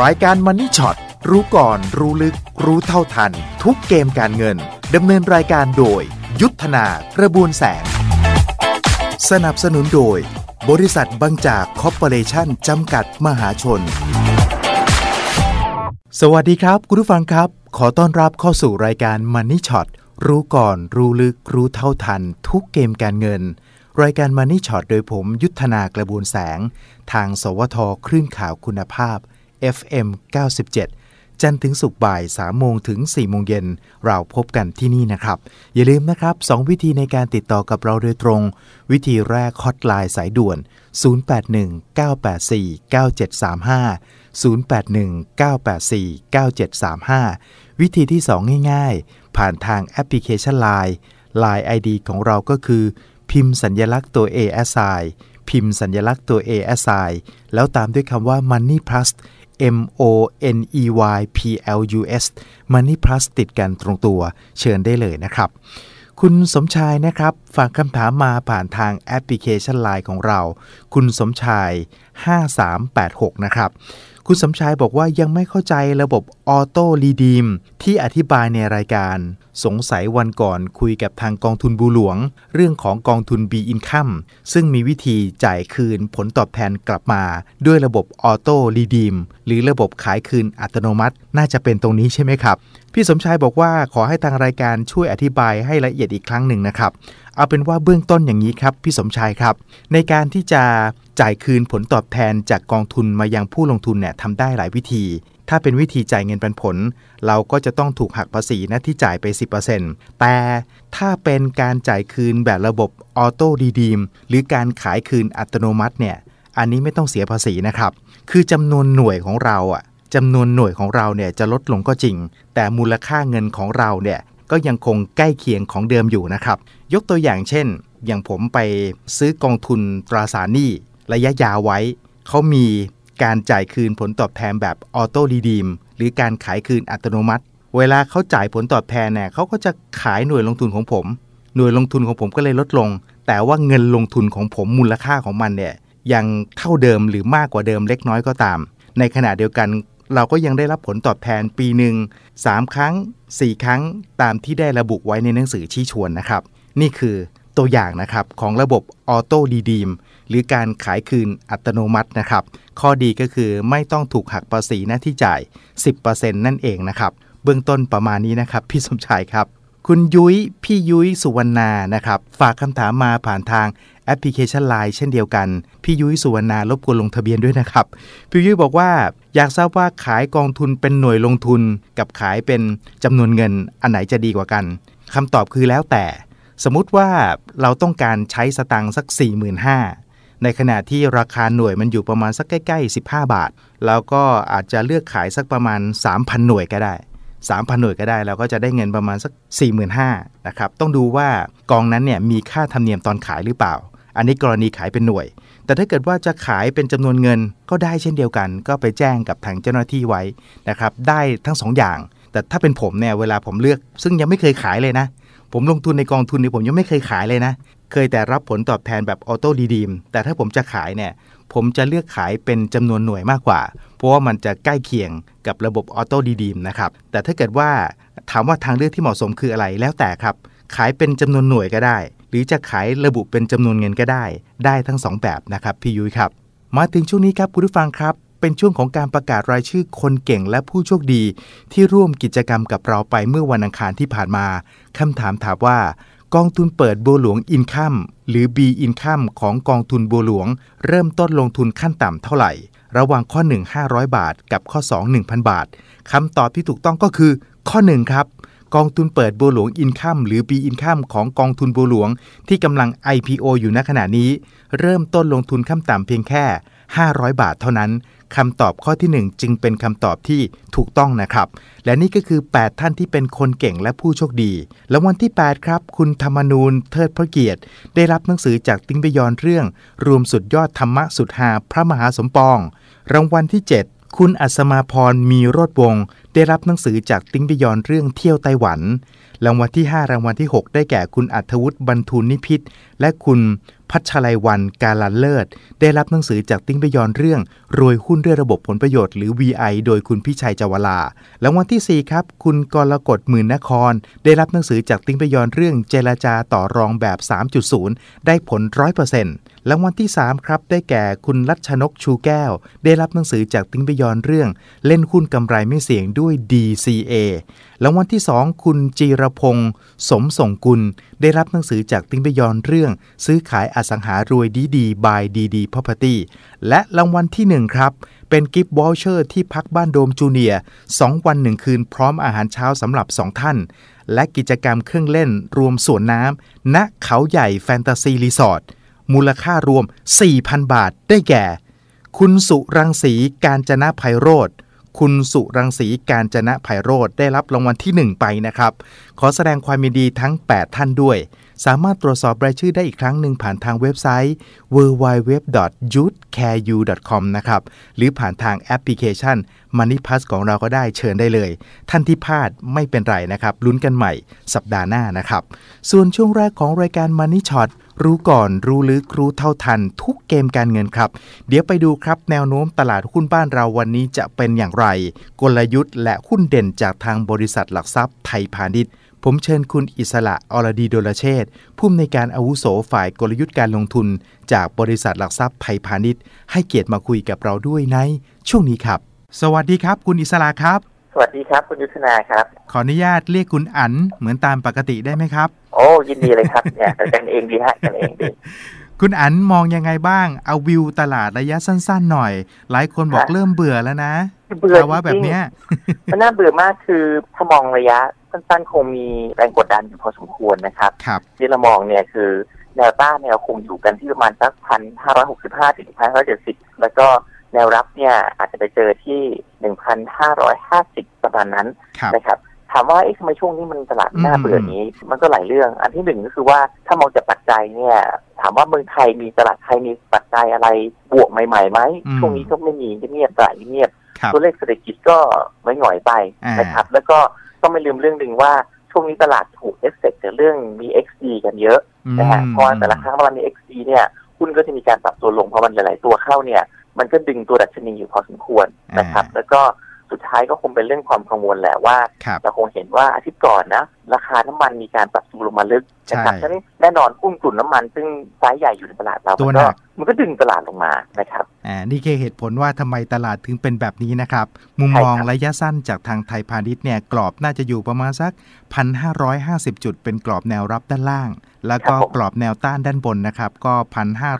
รายการมันนี่ช็อตรู้ก่อนรู้ลึก รู้เท่าทัน ทุกเกมการเงินดำเนินรายการโดย ยุทธนากระบวนแสง สนับสนุนโดย บริษัทบางจากคอร์ปอเรชั่นจำกัดมหาชน สวัสดีครับ คุณผู้ฟังครับ ขอต้อนรับเข้าสู่รายการมันนี่ช็อตรู้ก่อนรู้ลึก รู้เท่าทัน ทุกเกมการเงินรายการมันนี่ช็อตโดยผมยุทธนากระบวนแสง ทางสวทคลื่นข่าวคุณภาพ FM 97 จันทร์ถึงศุกบ่าย 3 โมงถึง 4 โมงเย็น เราพบกันที่นี่นะครับ อย่าลืมนะครับ 2 วิธีในการติดต่อกับเราโดยตรง วิธีแรกฮอตไลน์สายด่วน 0819849735วิธีที่ 2 ง่ายๆ ผ่านทางแอปพลิเคชัน Line Line ID ของเราก็คือ พิมพ์สัญญลักษณ์ตัว ASI พิมพ์สัญญลักษณ์ตัว ASI แล้วตามด้วยคำว่า Money Plus M O N E Y P L U S Money Plus ติดกันตรงตัวเชิญได้เลยนะครับ คุณสมชายนะครับ ฝากคำถามมาผ่านทางแอปพลิเคชันไลน์ของเรา คุณสมชาย 5386 นะครับ คุณสมชายบอกว่ายังไม่เข้าใจระบบออโต้รีดีมที่อธิบายในรายการ สงสัยวันก่อนคุยกับทางกองทุนบูหลวง เรื่องของกองทุน B Income ซึ่งมีวิธีจ่ายคืนผลตอบแทนกลับมา ด้วยระบบออโต้รีดีมหรือระบบขายคืนอัตโนมัติ น่าจะเป็นตรงนี้ใช่ไหมครับ พี่สมชายบอกว่าขอให้ทางรายการช่วยอธิบายให้ละเอียดอีกครั้งหนึ่งนะครับเอาเป็นว่าเบื้องต้นอย่างนี้ครับพี่สมชายครับ ในการที่จะจ่ายคืนผลตอบแทนจากกองทุนมายังผู้ลงทุนเนี่ยทำได้หลายวิธี ถ้าเป็นวิธีจ่ายเงินปันผล เราก็จะต้องถูกหักภาษีนะที่จ่ายไป 10%แต่ถ้าเป็นการจ่ายคืนแบบระบบออโต้ดีดีมหรือการขายคืนอัตโนมัติเนี่ยอันนี้ไม่ต้องเสียภาษีนะครับ คือจำนวนหน่วยของเราอะจำนวนหน่วยของเราเนี่ยจะลดลงก็จริง แต่มูลค่าเงินของเราเนี่ยก็ยังคงใกล้เคียงของเดิมอยู่นะครับ ยกตัวอย่างเช่น อย่างผมไปซื้อกองทุนตราสารหนี้ระยะยาวไว้ เขามี การจ่ายคืนผลตอบแทนแบบออโต้ดีดีมหรือการขายคืนอัตโนมัติ เวลาเขาจ่ายผลตอบแทนเนี่ยเขาก็จะขายหน่วยลงทุนของผม หน่วยลงทุนของผมก็เลยลดลง แต่ว่าเงินลงทุนของผมมูลค่าของมันเนี่ยยังเท่าเดิมหรือมากกว่าเดิมเล็กน้อยก็ตาม ในขณะเดียวกันเราก็ยังได้รับผลตอบแทนปีหนึ่ง3 ครั้ง 4 ครั้งตามที่ได้ระบุไว้ในหนังสือชี้ชวนนะครับ นี่คือตัวอย่างนะครับของระบบออโต้ดีดีม หรือการขายคืนอัตโนมัตินะครับ ข้อดีก็คือไม่ต้องถูกหักภาษีหน้าที่จ่าย 10%นั่นเองนะครับ เบื้องต้นประมาณนี้นะครับ พี่สมชายครับ คุณยุ้ยพี่ยุ้ยสุวรรณานะครับ ฝากคำถามมาผ่านทางแอปพลิเคชัน Line เช่นเดียวกัน พี่ยุ้ยสุวรรณารบกวนลงทะเบียนด้วยนะครับ พี่ยุ้ยบอกว่าอยากทราบว่าขายกองทุนเป็นหน่วยลงทุน กับขายเป็นจำนวนเงินอันไหนจะดีกว่ากันคำตอบคือแล้วแต่ สมมุติว่าเราต้องการใช้สตังค์สัก 45,000 ในขณะที่ราคาหน่วยมันอยู่ประมาณสักใกล้ ๆ 15 บาท แล้วก็อาจจะเลือกขายสักประมาณ 3,000 หน่วยก็ได้ 3,000 หน่วยก็ได้เราก็จะได้เงินประมาณสัก 45,000นะครับต้องดูว่ากองนั้นเนี่ยมีค่าธรรมเนียมตอนขายหรือเปล่า อันนี้กรณีขายเป็นหน่วย แต่ถ้าเกิดว่าจะขายเป็นจำนวนเงินก็ได้เช่นเดียวกัน ก็ไปแจ้งกับทางเจ้าหน้าที่ไว้นะครับได้ทั้ง2อย่าง แต่ถ้าเป็นผมเนี่ยเวลาผมเลือก ซึ่งยังไม่เคยขายเลยนะผมลงทุนในกองทุนเนี่ยผมยังไม่เคยขายเลยนะ เคยแต่รับผลตอบแทนแบบออโต้ดีดีมแต่ถ้าผมจะขายเนี่ย ผมจะเลือกขายเป็นจำนวนหน่วยมากกว่า เพราะว่ามันจะใกล้เคียงกับระบบออโต้ดีดีมนะครับ แต่ถ้าเกิดว่าถามว่าทางเลือกที่เหมาะสมคืออะไรแล้วแต่ครับ ขายเป็นจำนวนหน่วยก็ได้ หรือจะขายระบุเป็นจำนวนเงินก็ได้ ได้ทั้ง 2 แบบนะครับพี่ยุ้ยครับ มาถึงช่วงนี้ครับคุณผู้ฟังครับเป็นช่วงของการประกาศรายชื่อคนเก่งและผู้โชคดี ที่ร่วมกิจกรรมกับเราไปเมื่อวันอังคารที่ผ่านมาคำถามถามว่า กองทุนเปิดบัวหลวงอินคัมหรือ B อินคัมของกองทุนบัวหลวง เริ่มต้นลงทุนขั้นต่ำเท่าไหร่ ระหว่างข้อ 1 500 บาท กับข้อ 2 1,000 บาทคำตอบที่ถูกต้องก็คือ ข้อ 1 ครับ กองทุนเปิดบัวหลวงอินคัมหรือ B อินคัมของกองทุนบัวหลวง ที่กำลัง IPO อยู่ณขณะนี้ เริ่มต้นลงทุนขั้นต่ำเพียงแค่ 500 บาทเท่านั้น คำตอบข้อที่ 1 จึงเป็นคำตอบที่ถูกต้องนะครับ และนี่ก็คือ 8 ท่านที่เป็นคนเก่งและผู้โชคดีแล้ววันที่ 8 ครับ คุณธรรมนูญเทิดพระเกียรติ ได้รับหนังสือจากติ้งบยอนเรื่อง รวมสุดยอดธรรมะสุดหาพระมหาสมปอง รางวัลที่ 7คุณอัศมาพรมีโรดวง ได้รับหนังสือจากติ้งบยอนเรื่องเที่ยวไต้หวัน รางวัลที่ 5 รางวัลที่ 6 ได้แก่คุณอัธวุฒิบรรทุนนิพิษและคุณ พัชรัยวันกาลันเลิศ ได้รับหนังสือจากติ้งไปยอนเรื่อง รวยหุ้นด้วยระบบผลประโยชน์หรือ VI โดยคุณพิชัยจวลา และวันที่ 4 ครับ คุณกรกฎหมื่นนคร ได้รับหนังสือจากติ้งไปยอนเรื่องเจรจาต่อรองแบบ 3.0 ได้ผล 100% รางวัลที่ 3 ครับ ได้แก่คุณรัชนกชูแก้ว ได้รับหนังสือจากติ้งไปยอนเรื่อง เล่นหุ้นกำไรไม่เสี่ยงด้วย DCA รางวัลที่ 2 คุณจีรพงศ์สมส่งกุล ได้รับหนังสือจากติ้งไปยอนเรื่อง ซื้อขายอสังหารวยดีดีบายดีดีพ property และรางวัลที่ 1 ครับ เป็นกิฟต์วอลเชอร์ที่พักบ้านโดมจูเนียร์2วัน 1 คืนพร้อมอาหารเช้าสำหรับ 2 ท่าน และกิจกรรมเครื่องเล่นรวมสวนน้ำณเขาใหญ่แฟนตาซีรีสอร์ท มูลค่ารวม 4,000 บาทได้แก่ คุณสุรังสีการจนะไพโรธคุณสุรังสีการจนะไพโรธได้รับรางวัลที่ 1 ไปนะครับ ขอแสดงความยินดีทั้ง 8 ท่านด้วย สามารถตรวจสอบรายชื่อได้อีกครั้งหนึ่งผ่านทางเว็บไซต์ www.youthcareu.com นะครับ หรือผ่านทางแอปพลิเคชัน Money Pass ของเราก็ได้เชิญได้เลย ท่านที่พลาดไม่เป็นไรนะครับ ลุ้นกันใหม่สัปดาห์หน้านะครับ ส่วนช่วงแรกของรายการ Money Shot รู้ก่อนรู้ลึกรู้เท่าทัน ทุกเกมการเงินครับ เดี๋ยวไปดูครับแนวโน้มตลาดหุ้นบ้านเราวันนี้จะเป็นอย่างไร กลยุทธ์และหุ้นเด่นจากทางบริษัทหลักทรัพย์ไทยพาณิชย์ ผมเชิญคุณอิสระอรดีโดลเชษผู้อำนวยการอาวุโสฝ่ายกลยุทธ์การลงทุน จากบริษัทหลักทรัพย์ไทยพาณิชย์ ให้เกียรติมาคุยกับเราด้วยในช่วงนี้ครับ สวัสดีครับ คุณอิสระครับ สวัสดีครับคุณยุทธนาครับ ขออนุญาตเรียกคุณอั๋นเหมือนตามปกติได้ไหมครับ โอ้ยินดีเลยครับเนี่ยกันเองดีฮะกันเองดีคุณอั๋นมองยังไงบ้าง เอาวิวตลาดระยะสั้น ๆ หน่อย หลายคนบอกฮะเริ่มเบื่อแล้วนะเบื่อภาวะแบบเนี้ยมันน่าเบื่อมากคือถ้ามองระยะสั้นๆ คงมีแรงกดดันอยู่พอสมควรนะครับครับที่เรามองเนี่ยคือแนวต้านเนี่ยคงอยู่กันที่ประมาณสักพันห้าร้อยหกสิบห้าถึงพันห้าร้อยเจ็ดสิบแล้วก็ แนวรับเนี่ยอาจจะไปเจอที่หนึ่งพันห้าร้อยห้าสิบประมาณนั้นครับนะครับถามว่าเอ๊ะทำไมช่วงนี้มันตลาดน่าอืมเบื่อนี้ มันก็หลายเรื่อง อันที่หนึ่งก็คือว่าถ้ามองจากปัจจัยเนี่ย ถามว่าเมืองไทยมีตลาดไทยมีปัจจัยอะไรบวกใหม่ๆไหมช่วงนี้ก็ไม่มีเงียบๆตลาดเงียบครับตัวเลขเศรษฐกิจก็ไม่หง่อยไปอ่านนะครับ แล้วก็ต้องไม่ลืมเรื่องหนึ่งว่าช่วงนี้ตลาดถูกเอฟเฟกต์จากเรื่องมี XD กันเยอะนะฮะอืมเพราะว่าแต่ละครั้งเวลามี XD เนี่ยหุ้นก็จะมีการปรับตัวลงเพราะมันหลายๆตัวเข้าเนี่ย มันก็ดึงตัวดัชนีอยู่พอสมควรนะครับ แล้วก็สุดท้ายก็คงเป็นเรื่องความกังวลแหละว่าครับเราคงเห็นว่าอาทิตย์ก่อนนะราคาน้ำมันมีการปรับตัวลงมาลึกนะครับใช่ฉะนั้นแน่นอนหุ้นกลุ่มน้ำมันซึ่งไซส์ใหญ่อยู่ในตลาดเราตัวมันหนัก็กมันก็ดึงตลาดลงมานะครับอ่านี่คือเหตุผลว่าทำไมตลาดถึงเป็นแบบนี้นะครับ มุมมองใช่ครับระยะสั้นจากทางไทยพาณิชย์เนี่ยกรอบน่าจะอยู่ประมาณสัก 1,550 จุด เป็นกรอบแนวรับด้านล่าง แล้วก็กรอบแนวต้านด้านบนนะครับ ก็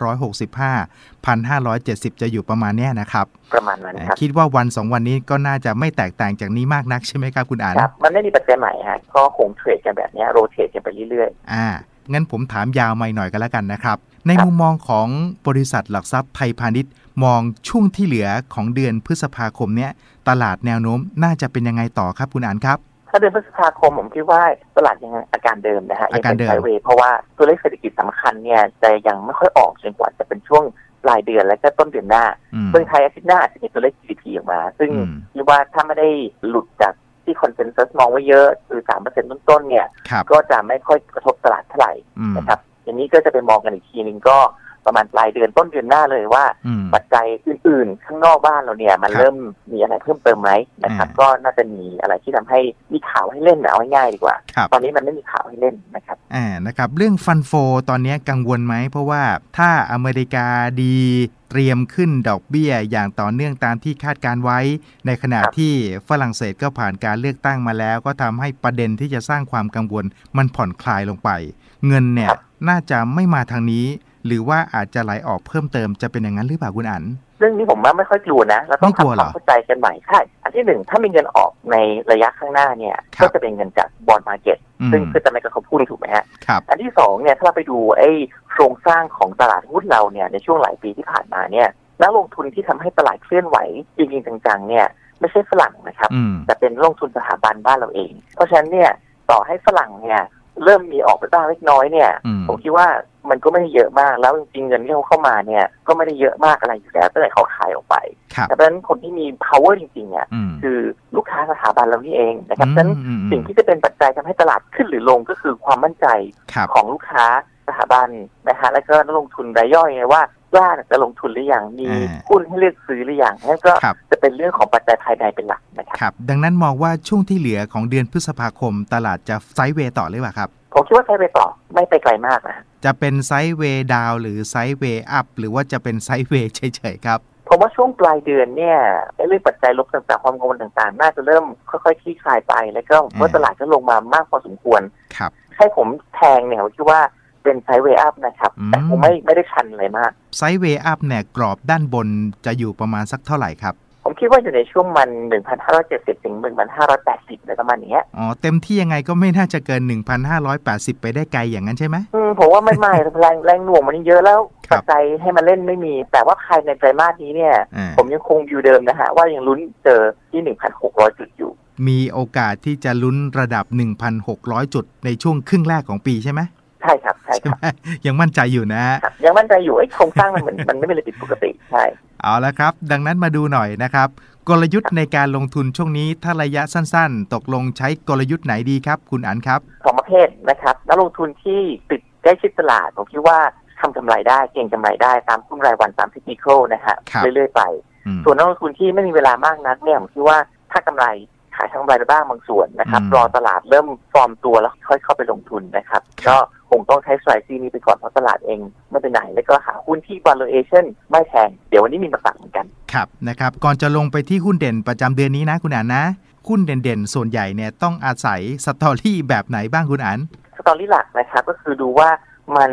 1,565 1,570 จะอยู่ประมาณเนี้ยนะครับ ประมาณนั้นอ่าครับคิดว่าวัน 2 วันนี้ก็น่าจะไม่แตกต่างจากนี้มากนักใช่ไหมครับคุณอันครับมันไม่มีปัจจัยใหม่ฮะก็คงเทรดกันแบบเนี้โรเทตกันไปเรื่อยอ่า งั้นผมถามยาวมาหน่อยกันแล้วกันนะครับ ในมุมมองของบริษัทหลักทรัพย์ไทยพาณิชย์มองช่วงที่เหลือของเดือนพฤษภาคมเนี้ยตลาดแนวโน้มน่าจะเป็นยังไงต่อครับคุณอันครับๆถ้าเดือนพฤษภาคมผมคิดว่าตลาดยังอาการเดิมนะฮะอาการเดิมยังเป็นไซด์เวย์เพราะว่าตัวเลขเศรษฐกิจสำคัญเนี่ยจะยังไม่ค่อยออกจนกว่าจะเป็นช่วงปลายเดือนและก็ต้นเดือนหน้าอืมเมืองไทยอาทิตย์หน้าอาจจะมีตัวเลข GDP ออกมา ซึ่งอืมคิดว่าถ้าไม่ได้หลุดจาก ที่คอนเซนแซสมองไว้เยอะคือสามเปอร์เซ็นต์ต้นๆเนี่ยครับก็จะไม่ค่อยกระทบตลาดเท่าไหร่อืมนะครับอย่างนี้ก็จะไปมองกันอีกทีหนึ่งก็ ประมาณปลายเดือนต้นเดือนหน้าเลยว่าอืมปัจจัยอื่นๆ ข้างนอกบ้านเราเนี่ยมันครับเริ่มมีอะไรเพิ่มเติมไหมนะครับอ่าก็น่าจะมีอะไรที่ทำให้มีข่าวให้เล่นเอาง่ายๆดีกว่าครับตอนนี้มันไม่มีข่าวให้เล่นนะครับอ่านะครับ เรื่องฟันโฟตอนนี้กังวลไหม เพราะว่าถ้าอเมริกาดีเตรียมขึ้นดอกเบี้ยอย่างต่อเนื่องตามที่คาดการไว้ ในขณะครับที่ฝรั่งเศสก็ผ่านการเลือกตั้งมาแล้ว ก็ทำให้ประเด็นที่จะสร้างความกังวล มันผ่อนคลายลงไป เงินเนี่ยน่าจะไม่มาทางนี้ หรือว่าอาจจะไหลออกเพิ่มเติมจะเป็นอย่างนั้นหรือเปล่าคุณอันเรื่องนี้ผมว่าไม่ค่อยกลัวนะเราต้องไม่กลัวทำเหครอวามเข้าใจกันใหม่ใช่อันที่หนึ่งถ้ามีเงินออกในระยะข้างหน้าเนี่ยครับก็จะเป็นเงินจากบอลมาเก็ตอืมซึ่งคือจะไม่กระทบหุ้นถูกไหมฮะครับอันที่สองเนี่ยถ้าเราไปดูไอ้โครงสร้างของตลาดหุ้นเราเนี่ยในช่วงหลายปีที่ผ่านมาเนี่ยนักลงทุนที่ทำให้ตลาดเคลื่อนไหวจริงๆจังๆเนี่ยไม่ใช่ฝรั่งนะครับอืมแต่เป็นนักลงทุนสถาบันบ้านเราเอง เพราะฉะนั้นเนี่ยต่อให้ฝรั่งเนี่ย เริ่มมีออกไปบ้างเล็กน้อยเนี่ยอืมผมคิดว่ามันก็ไม่ได้เยอะมาก แล้วจริงๆเงินที่เขาเข้ามาเนี่ย ก็ไม่ได้เยอะมากอะไรอยู่แล้วตั้งแต่เขาขายออกไปครับดังนั้นคนที่มี power จริงๆเนี่ยอืมคือลูกค้าสถาบันเรานี่เองนะครับฉะนั้นอืมอืมสิ่งที่จะเป็นปัจจัยทำให้ตลาดขึ้นหรือลงก็คือความมั่นใจครับของลูกค้าสถาบันนะฮะแล้วก็นักลงทุนรายย่อยไงว่า กล้าจะลงทุนหรือยังมีอ่าหุ้นให้เลือกซื้อหรือยังนั่นก็ครับจะเป็นเรื่องของปัจจัยภายในเป็นหลักนะครับครับ ดังนั้นมองว่าช่วงที่เหลือของเดือนพฤษภาคม ตลาดจะไซด์เวย์ต่อเลยเปล่าครับ ผมคิดว่าใช้ไปต่อไม่ไปไกลมากนะจะเป็นไซด์เวย์ดาวหรือไซด์เวย์อัพหรือว่าจะเป็นไซด์เวย์เฉยๆครับผมว่าช่วงปลายเดือนเนี่ยไอ้เรื่องปัจจัยลบต่างๆความกังวลต่างๆ น่าจะเริ่มค่อยๆคลี่คลายไป แล้วก็ผมว่าอืมตลาดก็ลงมามากพอสมควรครับให้ผมแทงเนี่ยผมคิดว่า เป็นไซด์เวย์อัพนะครับอืมแต่คงไม่ไม่ได้ชันอะไรมาก ไซด์เวย์อัพเนี่ยกรอบด้านบนจะอยู่ประมาณสักเท่าไหร่ครับ ผมคิดว่าอยู่ในช่วงมัน 1,570 ถึง 1,580อะไรประมาณเนี้ยอ๋อ เต็มที่ยังไงก็ไม่น่าจะเกิน 1,580 ไปได้ไกลอย่างนั้นใช่ไหมอืมผมว่าไม่ไม่แรงแรงหน่วงมันเยอะแล้วครับปัจจัยให้มันเล่นไม่มี แต่ว่าภายในไตรมาสนี้เนี่ยอ่าผมยังคงอยู่เดิมนะฮะว่ายังลุ้นเจอที่ 1,600 จุดอยู่มีโอกาสที่จะลุ้นระดับ 1,600 จุดในช่วงครึ่งแรกของปีใช่ไหม ใช่ครับ ใช่ใช่ครับไหมยังมั่นใจอยู่นะครับยังมั่นใจอยู่ไอ้ยโครงสร้างมันเหมือนมันไม่เป็นอะไรผิดปกติใช่เอาละครับ ดังนั้นมาดูหน่อยนะครับ กลยุทธ์ในการลงทุนช่วงนี้ถ้าระยะสั้น ๆ ตกลงใช้กลยุทธ์ไหนดีครับ คุณอันครับสองประเภทนะครับนักลงทุนที่ติดใกล้ชิดตลาดผมคิดว่าทำกำไรได้เก่งกำไรได้ตามหุ้นรายวันตามเทคนิคนะฮะครับเรื่อยๆไปอืมส่วนนักลงทุนที่ไม่มีเวลามากนักเนี่ยผมคิดว่าถ้ากำไรขายทางกำไรไปบ้างบางส่วนนะครับอืมรอตลาดเริ่มฟอร์มตัวแล้วค่อยเข้าไปลงทุนนะครับครับก็ค งต้องใช้ strategy นี้ไปก่อนเพราะตลาดเองไม่ไปไหน แล้วก็หาหุ้นที่ valuation ไม่แพงเดี๋ยววันนี้มีมาฝากเหมือนกันครับนะครับก่อนจะลงไปที่หุ้นเด่นประจำเดือนนี้นะคุณอันนะหุ้นเด่นๆ ส่วนใหญ่เนี่ยต้องอาศัยสตอรี่แบบไหนบ้างคุณอันสตอรี่หลักนะครับก็คือดูว่ามัน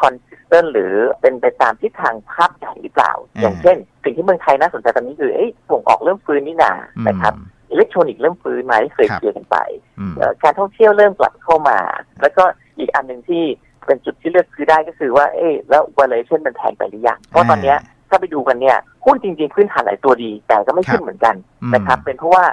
consistent หรือเป็นไปตามทิศทางภาพใหญ่หรือเปล่าอืมอย่างเช่น สิ่งที่เมืองไทยน่าสนใจตอนนี้คือเอ้ยส่งออกเริ่มฟื้นนี่นาอืมนะครับอิเล็กทรอนิกส์เริ่มฟื้นมาที่เคยครับเคลียร์กันไปอืมเอ่อการท่องเที่ยวเริ่มกลับเข้ามา แล้วก็ อีกอันหนึ่งที่เป็นจุดที่เลือกซื้อได้ก็คือว่า เอ๊ะแล้ว valuation มันแพงไปหรือยังเพราะตอนเนี้ยถ้าไปดูกันเนี่ยหุ้นจริงๆพื้นฐานหลายตัวดี แต่ก็ไม่ขึ้นเหมือนกันอืมนะครับ เป็นเพราะว่า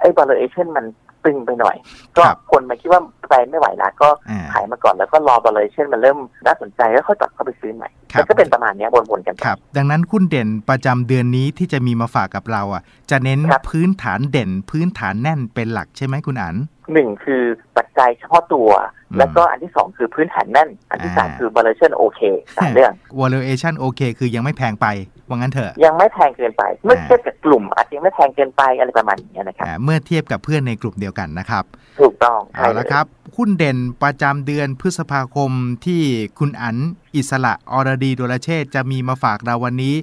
ไอ้ valuation มันตึงไปหน่อย ก็ครับคนมาคิดว่า ไปไม่ไหวแล้วก็อ่าขายมาก่อนแล้วก็รอ valuation มันเริ่มน่าสนใจแล้วค่อยกลับเข้าไปซื้อใหม่ครับมันก็เป็นประมาณเนี้ยวนๆกันไปครับ ดังนั้นหุ้นเด่นประจำเดือนนี้ที่จะมีมาฝากกับเราอะ จะเน้นครับพื้นฐานเด่น พื้นฐานแน่นเป็นหลักใช่ไหมคุณอันหนึ่งคือปัจจัยเฉพาะตัวอืมแล้วก็อันที่สองคือพื้นฐานแน่น อันที่สามอ่าคือ valuation โอเคสามเรื่อง valuation โอเคคือยังไม่แพงไปว่างั้นเถอะ ยังไม่แพงเกินไป เมื่ออ่าเทียบกับกลุ่ม อาจจะยังไม่แพงเกินไปอะไรประมาณนี้นะครับอ่าเมื่อเทียบกับเพื่อนในกลุ่มเดียวกันนะครับ ถูกต้องเอาละครับหุ้นเด่นประจำเดือนพฤษภาคมที่คุณอันอิสระอรดีโดลเชษฐ์จะมีมาฝากเราวันนี้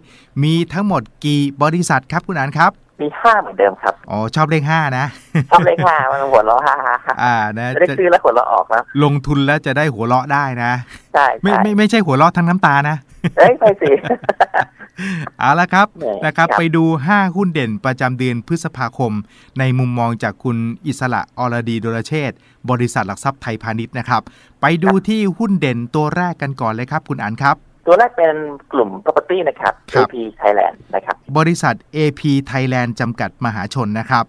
มีทั้งหมดกี่บริษัทครับคุณอันครับ มีห้าเหมือนเดิมครับ อ๋อ ชอบเลขห้านะ ชอบเลขห้ามันหัวเราะฮ่าฮ่าฮ่าอ่านะจะได้จะซื้อแล้วหัวเราะออกนะลงทุนแล้วจะได้หัวเราะได้นะใช่ไม่ใช่ไม่ไม่ใช่หัวเราะทั้งน้ำตานะเอ้ยไปสิ เอาละครับแหม่นะครับครับ ไปดู 5 หุ้นเด่นประจำเดือนพฤษภาคม ในมุมมองจากคุณอิสระอรดีโดลเชษฐ์บริษัทหลักทรัพย์ไทยพาณิชย์นะครับ ไปดูที่หุ้นเด่นตัวแรกกันก่อนเลยครับ คุณอันครับ ตัวแรกเป็นกลุ่ม property นะครับครับ AP Thailand นะครับ บริษัท AP Thailand จำกัดมหาชนนะครับ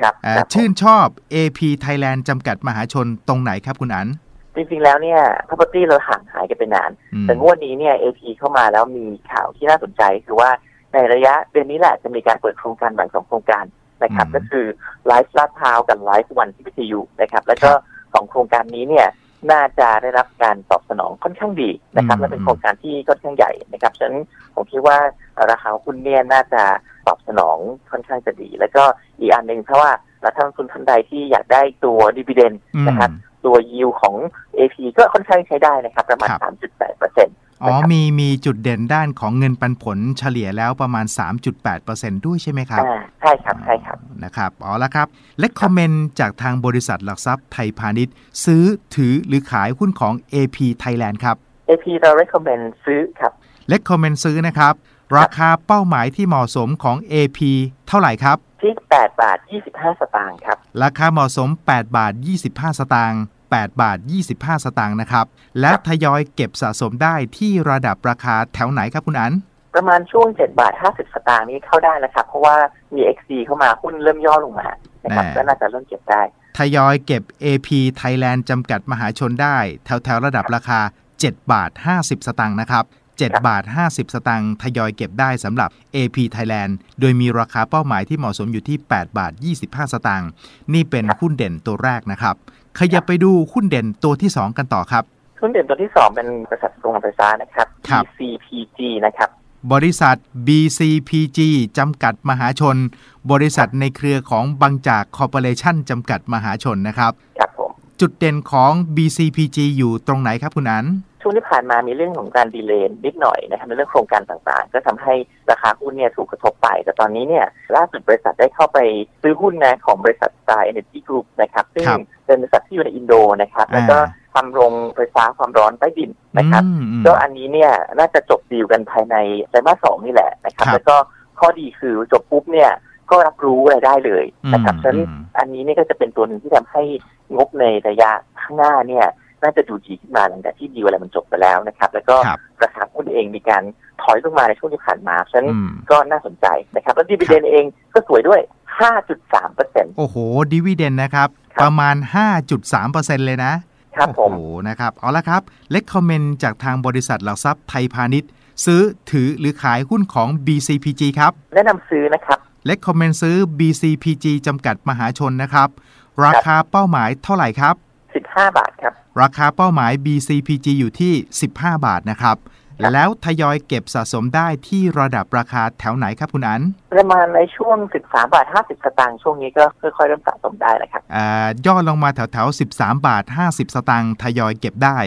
ครับเอ่อครับชื่นชอบ AP Thailand จำกัดมหาชนตรงไหนครับคุณอัน จริงๆแล้วเนี่ย property เราห่างหายกันไปนานอืมแต่งวดนี้เนี่ย AP เข้ามาแล้วมีข่าวที่น่าสนใจคือว่าในระยะเดือนนี้แหละจะมีการเปิดโครงการแบ่งสองโครงการนะครับอืมก็คือไลฟ์ลาดพร้าวกับไลฟ์วันที่พิทยุนะครับ แล้วก็ครับสองโครงการนี้เนี่ยน่าจะได้รับการตอบสนองค่อนข้างดีนะครับอืมและเป็นโครงการที่ค่อนข้างใหญ่นะครับฉะนั้นผมคิดว่าราคาหุ้นเนี่ยน่าจะตอบสนองค่อนข้างจะดี แล้วก็อีกอันหนึ่งเพราะว่าถ้านักลงทุนท่านใดที่อยากได้ตัวดีเวเดนอืมนะครับ ตัวยิวของ AP ก็ค่อนข้างใช้ได้นะครับ ประมาณครับ3.8เปอร์เซ็นต์อ๋อ มีมีจุดเด่นด้านของเงินปันผลเฉลี่ยแล้วประมาณ 3.8%ด้วยใช่ไหมครับอ่าใช่ครับ ใช่ครับ นะครับ อ๋อละครับ และคอมเมนต์จากทางบริษัทหลักทรัพย์ไทยพาณิชย์ ซื้อถือหรือขายหุ้นของ AP Thailand ครับ AP เรา recommend ซื้อครับและคอมเมนต์ซื้อนะครับ ราคาเป้าหมายที่เหมาะสมของ AP เท่าไหร่ครับที่8บาท 25 สตางค์ครับ ราคาเหมาะสม 8 บาท 25 สตางค์ 8 บาท 25 สตางค์นะครับ และทยอยเก็บสะสมได้ที่ระดับราคาแถวไหนครับคุณอันประมาณช่วง 7 บาท 50 สตางค์นี้เข้าได้แล้วครับ เพราะว่ามี XD เข้ามาหุ้นเริ่มย่อลงมานะครับแน่ก็น่าจะเริ่มเก็บได้ ทยอยเก็บ AP Thailand จำกัดมหาชนได้ แถวๆระดับราคา 7 บาท 50 สตางค์นะครับ 7 บาท 50 สตางค์ทยอยเก็บได้สำหรับ AP Thailand โดยมีราคาเป้าหมายที่เหมาะสมอยู่ที่ 8 บาท 25 สตางค์นี่เป็นหุ้นเด่นตัวแรกนะครับ ขยับไปดูหุ้นเด่นตัวที่ 2 กันต่อครับหุ้นเด่นตัวที่สองเป็นบริษัทโรงงานไฟฟ้านะครับครับ BCPG นะครับบริษัท BCPG จำกัดมหาชน บริษัทในเครือของบางจากคอร์ปอเรชั่นจำกัดมหาชนนะครับครับผม จุดเด่นของ BCPG อยู่ตรงไหนครับคุณอันช่วงที่ผ่านมามีเรื่องของการดีเลย์นิดหน่อยนะครับในเรื่องโครงการต่างๆ ก็ทำให้ราคาหุ้นเนี่ยถูกกระทบไป แต่ตอนนี้เนี่ยล่าสุดบริษัทได้เข้าไปซื้อหุ้นนะของบริษัท Star Energy Group นะครับซึ่งครับเป็นบริษัทที่อยู่ในอินโดนะครับแล้วก็อ่าทำโรงไฟฟ้าความร้อนใต้ดินนะครับอืมอืมก็อันนี้เนี่ยน่าจะจบดีลกันภายในไตรมาสสองนี่แหละนะครับครับแล้วก็ข้อดีคือจบปุ๊บเนี่ยก็รับรู้รายได้เลยนะครับอืมฉะนั้น อืมอันนี้เนี่ยก็จะเป็นตัวหนึ่งที่ทำให้งบในระยะข้างหน้าเนี่ย น่าจะดูดีขึ้นมาหลังจากที่ดีลอะไรมันจบไปแล้วนะครับ แล้วก็ครับราคาหุ้นเองมีการถอยลงมาในช่วงที่ผ่านมาฉะนั้นอืมก็น่าสนใจนะครับ แล้วดีเวเดนเองก็สวยด้วย 5.3เปอร์เซ็นต์โอ้โหดีว i เดนนะครับครับ ประมาณ 5.3%เลยนะครับผมโอ้โหนะครับ เอาละครับเล c คอมเมนต์จากทางบริษัทหลักทรัพย์ไทยพาณิชย์ ซื้อถือหรือขายหุ้นของ BCPG ครับ แนะนำซื้อนะครับ เล c คอมเมนต์ซื้อ BCPG จำกัดมหาชนนะครับ ราคาเป้าหมายเท่าไหร่ครับ 15 บาทครับ ราคาเป้าหมาย BCPG อยู่ที่ 15 บาทนะครับครับ แล้วทยอยเก็บสะสมได้ที่ระดับราคาแถวไหนครับคุณอัน ประมาณในช่วง 13 บาท 50 สตางค์ช่วงนี้ก็ค่อยๆเริ่มสะสมได้แล้วครับอ่าย่อลงมาแถวๆ 13 บาท 50 สตางค์ทยอยเก็บได้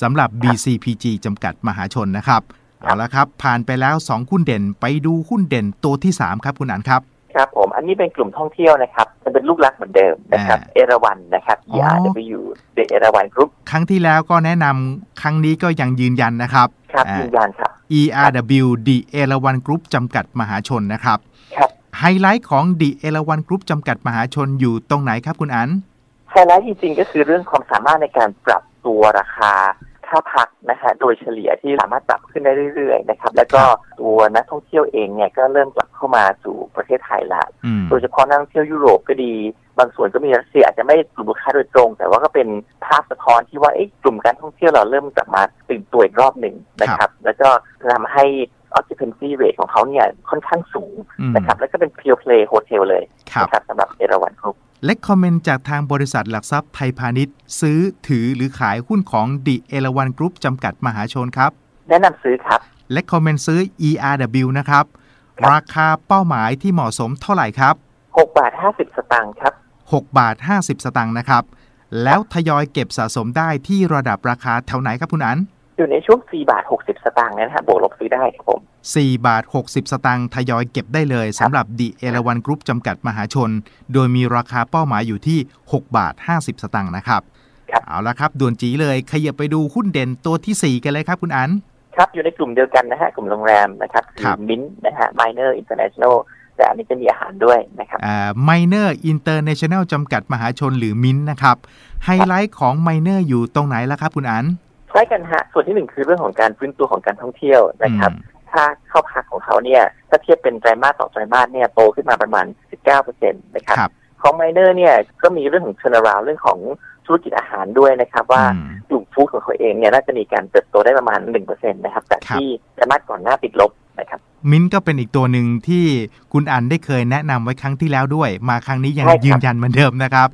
สำหรับ BCPG จำกัดมหาชนนะครับครับ เอาละครับ ผ่านไปแล้ว 2 หุ้นเด่นไปดูหุ้นเด่นตัวที่ 3 ครับคุณอันครับครับผมอันนี้เป็นกลุ่มท่องเที่ยวนะครับจะเป็นลูกรักเหมือนเดิมนะครับอ่าเอราวันนะครับอ๋อ ERW The เอราวันกรุ๊ปครั้งที่แล้วก็แนะนำครั้งนี้ก็ยังยืนยันนะครับครับอ่ายืนยันครับ ERW The เอราวันกรุ๊ปจำกัดมหาชนนะครับครับไฮไลท์ของ The เอราวันกรุ๊ปจำกัดมหาชนอยู่ตรงไหนครับคุณอันไฮไลท์จริงๆก็คือเรื่องความสามารถในการปรับตัวราคาค่าพักนะฮะโดยเฉลี่ยที่สามารถปรับขึ้นได้เรื่อยๆนะครับแล้วก็ตัวนักท่องเที่ยวเองเนี่ยก็เริ่มกลับเข้ามาสู่ประเทศไทยละอืมโดยเฉพาะนักท่องเที่ยวยุโรปก็ดี บางส่วนก็มีรัสเซียอาจจะไม่กลุ่มลูกค้าโดยตรง แต่ว่าก็เป็นภาพสะท้อนที่ว่าเอ๊ะกลุ่มการท่องเที่ยวเราเริ่มกลับมาตื่นตัวอีกรอบหนึ่งนะครับ แล้วก็ทำให้ occupancy rate ของเขาเนี่ยค่อนข้างสูงอืมนะครับแล้วก็เป็น pure play hotel เลยครับนะครับสำหรับเอราวันกรุ๊ป เล c คอมเมนต์จากทางบริษัทหลักทรัพย์ไทยพาณิชย์ ซื้อถือหรือขายหุ้นของ The เอราวันกรุ๊ปจำกัดมหาชนครับ แนะนำซื้อครับเล c คอมเมนต์ซื้อ ERW นะครับครับ ราคาเป้าหมายที่เหมาะสมเท่าไหร่ครับ6บาท50 สตางค์ครับ6บาท50 สตางค์นะครับ แล้วทยอยเก็บสะสมได้ที่ระดับราคาแถวไหนครับคุณอัน อยู่ในช่วง 4 บาท 60 สตางค์นะฮะบวกลบซื้อได้ครับผม 4 บาท 60 สตางค์ทยอยเก็บได้เลยสำหรับ The เอราวันกรุ๊ปจำกัดมหาชน โดยมีราคาเป้าหมายอยู่ที่ 6 บาท 50 สตางค์นะครับครับเอาละครับด่วนจีเลยขยับไปดูหุ้นเด่นตัวทีสี่ 4 กันเลยครับคุณอันครับ อยู่ในกลุ่มเดียวกันนะฮะ กลุ่มโรงแรมนะครับครับมินนะฮะ Miner International แต่อันนี้จะมีอาหารด้วยนะครับอ่า Miner International จำกัดมหาชนหรือมินนะครับไฮไลท์ของ Miner อยู่ตรงไหนล่ะครับคุณอัน ใช่กันฮะส่วนที่หนึ่งคือเรื่องของการฟื้นตัวของการท่องเที่ยวนะครับอืมถ้าเข้าพักของเขาเนี่ยถ้าเทียบเป็นไตรมาสต่อไตรมาสเนี่ยโตขึ้นมาประมาณ 19%นะครับครับของ Miner เนี่ยก็มีเรื่องของเชนาราวเรื่องของธุรกิจอาหารด้วยนะครับ ว่าอืมกลุ่มฟู้ดของเขาเองเนี่ยน่าจะมีการเติบโตได้ประมาณ 1%นะครับจากครับที่ไตรมาสก่อนหน้าติดลบนะครับมินก็เป็นอีกตัวหนึ่งที่คุณอันได้เคยแนะนำไว้ครั้งที่แล้วด้วย มาครั้งนี้ยังใช่ครับยืนยันเหมือนเดิมนะครับ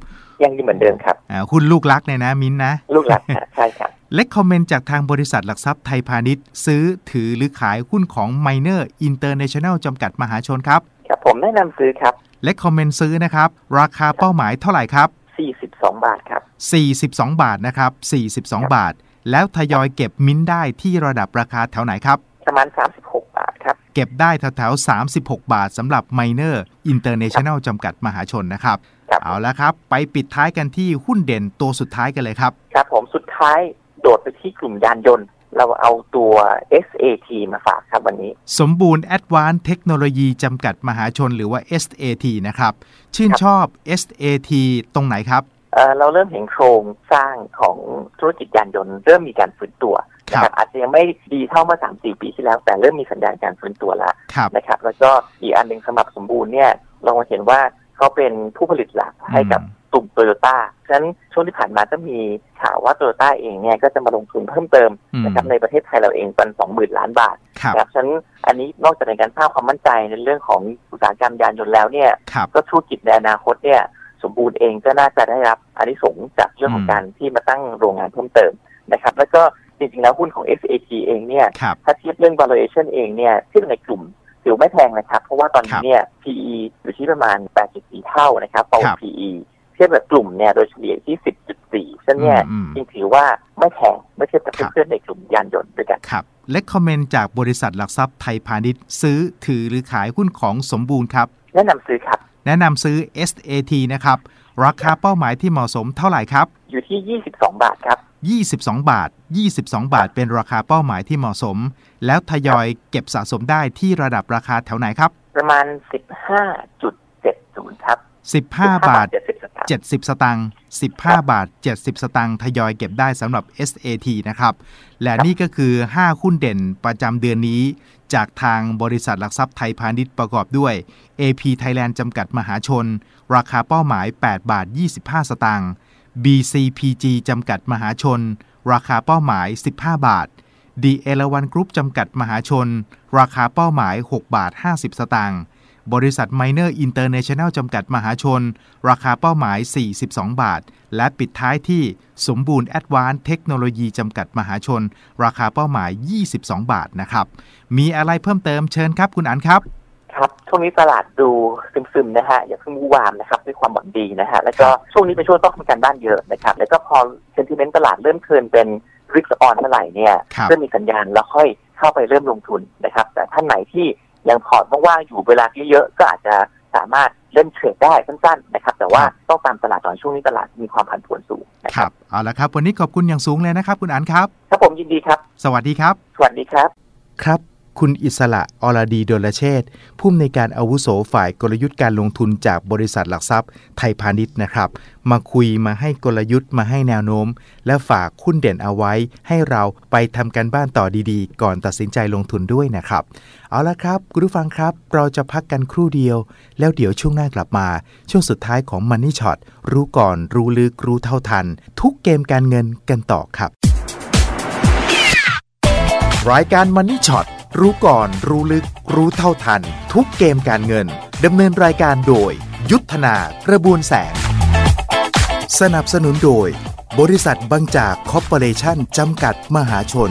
ยังอยู่เหมือนเดิมครับอ่าหุ้นลูกรักเนี่ยนะ มินนะ ลูกหลักฮะใช่ครับ เล c คอมเมนต์จากทางบริษัทหลักทรัพย์ไทยพาณิชย์ ซื้อถือหรือขายหุ้นของ Miner International จำกัดมหาชนครับ ครับผมแนะนำซื้อครับเล c คอมเมนต์ซื้อนะครับ ราคาเป้าหมายเท่าไหร่ครับ 42 บาทครับ 42 บาทนะครับ 42 บาท แล้วทยอยเก็บมินได้ที่ระดับราคาแถวไหนครับ ประมาณ 36 บาทครับ เก็บได้แถวๆ36 บาทสำหรับ Miner International จำกัดมหาชนนะครับครับเอาละครับ ไปปิดท้ายกันที่หุ้นเด่นตัวสุดท้ายกันเลยครับ ครับผมสุดท้าย โดดไปที่กลุ่มยานยนต์ เราเอาตัว SAT มาฝากครับวันนี้ สมบูรณ์ Advanced เทคโนโลยีจำกัดมหาชนหรือว่า SAT นะครับ ชื่นครับชอบ SAT ตรงไหนครับเอ่อเราเริ่มเห็นโครงสร้างของธุรกิจยานยนต์ เริ่มมีการฟื้นตัวนะครับอาจจะยังไม่ดีเท่าเมื่อ3-4ปีที่แล้ว แต่เริ่มมีสัญญาณการฟื้นตัวแล้วครับนะครับ แล้วก็อีกอันหนึ่งสำหรับสมบูรณ์เนี่ยเราเห็นว่าเขาเป็นผู้ผลิตหลักให้กับ กลุ่มโตโยต้าฉะนั้นช่วงที่ผ่านมาก็มีข่าวว่าโตโยต้าเองเนี่ยก็จะมาลงทุนเพิ่มเติมอืมนะครับในประเทศไทยเราเองเป็นสองหมื่นล้านบาทครับนะครับฉะนั้นอันนี้นอกจากในการสร้างความมั่นใจในเรื่องของอุตสาหกรรมยานยนต์แล้วเนี่ยครับก็ธุรกิจในอนาคตเนี่ยสมบูรณ์เองก็น่าจะได้รับอานิสงส์จากเรื่องของอืมการที่มาตั้งโรงงานเพิ่มเติมนะครับ แล้วก็จริงๆแล้วหุ้นของ SAT เองเนี่ยครับถ้าเทียบเรื่อง valuation เองเนี่ยเทียบในกลุ่มถือไม่แพงนะครับ เพราะว่าตอนครันี้บเนี่ย PE อยู่ที่ประมาณ 8.4 เท่านะครับครั forward บ PE เทียบกับกลุ่มเนี่ยโดยเฉลี่ยที่10.4ซึ่งเนี่ยอืมจริงถือว่าไม่แพงเมื่อเทียบกับครับเพื่อนๆในกลุ่มยานยนต์ด้วยกันครับเลคคอมเมนต์จากบริษัทหลักทรัพย์ไทยพาณิชย์ซื้อถือหรือขายหุ้นของสมบูรณ์ครับ แนะนำซื้อครับ แนะนำซื้อ SAT นะครับ ราคาเป้าหมายที่เหมาะสมเท่าไหร่ครับ อยู่ที่ 22 บาทครับ22 บาท 22 บาท เป็นราคาเป้าหมายที่เหมาะสม แล้วทยอยเก็บสะสมได้ที่ระดับราคาแถวไหนครับ ประมาณ 15.70 ครับ 15 บาท 70 สตางค์70สตางค์15 บาท 70 สตางค์ทยอยเก็บได้สำหรับ SAT นะครับ และนี่ก็คือ 5 หุ้นเด่นประจำเดือนนี้ จากทางบริษัทหลักทรัพย์ไทยพาณิชย์ประกอบด้วย AP Thailand จำกัดมหาชน ราคาเป้าหมาย 8 บาท 25 สตางค์ BCPG จำกัดมหาชน ราคาเป้าหมาย 15 บาท The เอราวันกรุ๊ปจำกัดมหาชน ราคาเป้าหมาย 6 บาท 50 สตางค์ บริษัทไมเนอร์อินเตอร์เนชั่นแนลจำกัดมหาชน ราคาเป้าหมาย 42 บาท และปิดท้ายที่สมบูรณ์แอดวานเทคโนโลยีจำกัดมหาชน ราคาเป้าหมาย 22 บาทนะครับ มีอะไรเพิ่มเติมเชิญครับคุณอันครับครับช่วงนี้ตลาดดูซึมๆนะฮะอย่าเพิ่งวู่วามนะครับด้วยความหวังดีนะฮะแล้วก็ช่วงนี้เป็นช่วงต้องทำการบ้านเยอะนะครับแล้วก็พอเซนติเมนต์ตลาดเริ่มเคินเป็นริกออนเมื่อไหร่เนี่ยครับเริ่มมีสัญญาณแล้วค่อยเข้าไปเริ่มลงทุนนะครับ แต่ท่านไหนที่ ยังพอร์ตว่างๆอยู่เวลาเยอะๆก็อาจจะสามารถเล่นเทรดได้สั้นๆนะครับ แต่ว่าต้องตามตลาดตอนช่วงนี้ตลาดมีความผันผวนสูงนะคครัรับบเอาละครับ วันนี้ขอบคุณอย่างสูงเลยนะครับ คุณอันครับ ครับผมยินดีครับ สวัสดีครับ สวัสดีครับ ครับ คุณอิสระอรดีดลเชษฐ์ผู้อำนวยการอาวุโสฝ่ายกลยุทธ์การลงทุนจากบริษัทหลักทรัพย์ ไทยพาณิชย์นะครับ มาคุยมาให้กลยุทธ์มาให้แนวโน้ม และฝากหุ้นเด่นเอาไว้ ให้เราไปทำการบ้านต่อดีๆ ก่อนตัดสินใจลงทุนด้วยนะครับ เอาละครับคุณผู้ฟังครับเราจะพักกันครู่เดียว แล้วเดี๋ยวช่วงหน้ากลับมา ช่วงสุดท้ายของ Money Shot รู้ก่อนรู้ลึกรู้เท่าทัน ทุกเกมการเงินกันต่อครับ รายการ Money Shot รู้ก่อน รู้ลึก รู้เท่าทัน ทุกเกมการเงิน ดำเนินรายการโดย ยุทธนากระบวนแสง สนับสนุนโดย บริษัทบางจากคอร์ปอเรชั่นจำกัดมหาชน